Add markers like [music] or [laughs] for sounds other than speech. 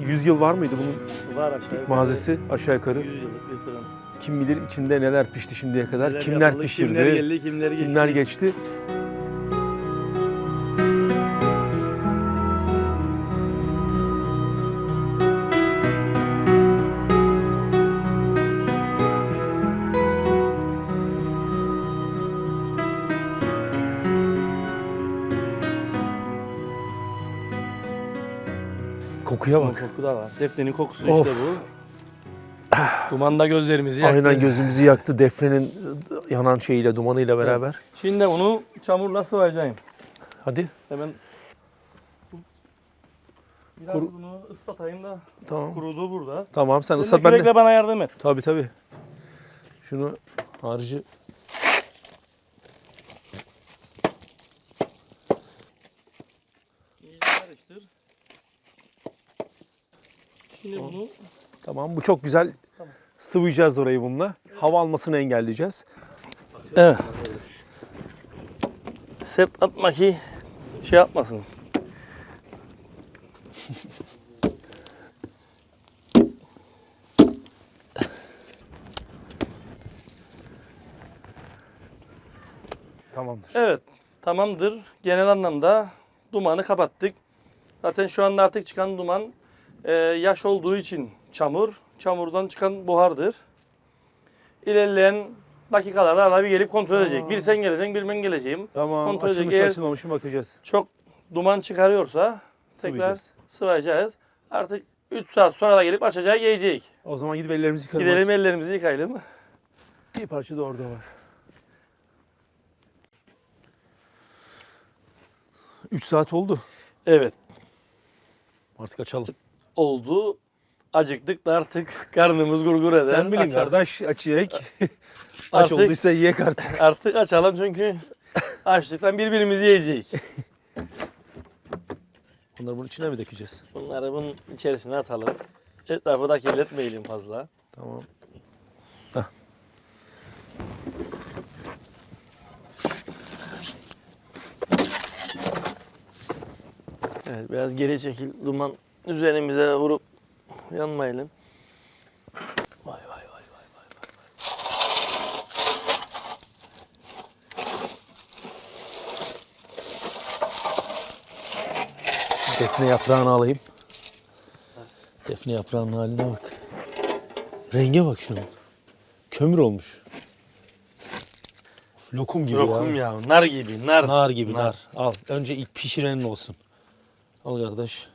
100 yıl var mıydı bunun Var aşağı yukarı. mazisi aşağı yukarı? 100 yıllık bir fırın. Kim bilir içinde neler pişti şimdiye kadar, Neler kimler yapıldı, pişirdi, Kimler geldi, kimler geçti. kimler geçti. Kokuya bak. koku da var. Defnenin kokusu Of. işte bu. Dumanda gözlerimizi yaktı. Aynen gözümüzü yaktı defnenin yanan şeyiyle, dumanıyla beraber. Şimdi bunu çamurla sıvayacağım. Hadi. Hemen Biraz Kuru- bunu ıslatayım da Tamam. kurudu burada. Tamam sen ıslat ben de. bana yardım et. Tabii tabii. Şunu harcı İyice karıştır. Şimdi bunu tamam bu çok güzel. Tamam. Sıvayacağız orayı bununla. Hava almasını engelleyeceğiz. Evet. Sert atma ki şey yapmasın. [laughs] Tamamdır. Evet, tamamdır. Genel anlamda dumanı kapattık. Zaten şu anda artık çıkan duman e, yaş olduğu için çamur, çamurdan çıkan buhardır. İlerleyen dakikalarda arada bir gelip kontrol edecek. Bir sen geleceksin, bir ben geleceğim. Tamam. Kontrol Açılmış edecek. Eğer- açılmamış bakacağız. Çok duman çıkarıyorsa tekrar Sıvayacağız. sıvayacağız. Artık 3 saat sonra da gelip açacağı yiyecek. O zaman gidip ellerimizi yıkalım. Gidelim ellerimizi yıkayalım. Bir parça da orada var. 3 saat oldu. Evet, Artık açalım. Oldu. Acıktık da artık [laughs] karnımız gurgur eder. Sen bilin Açalım. kardeş aç yiyek. [laughs] aç Artık- olduysa yiyek artık. [laughs] Artık açalım çünkü açlıktan birbirimizi yiyecek. Bunları bunun içine mi dökeceğiz? Bunları bunun içerisine atalım. Etrafı da kirletmeyelim fazla. Tamam. Evet biraz geri çekil. Duman üzerimize vurup yanmayalım. Vay vay vay vay vay. vay. Defne yaprağını alayım. Defne yaprağının haline bak. Renge bak şunun. Kömür olmuş. Of, Lokum gibi Lokum ya. ya. Nar gibi. Nar. Nar gibi Nar. nar. Al. Önce ilk pişirenin olsun. Al kardeş.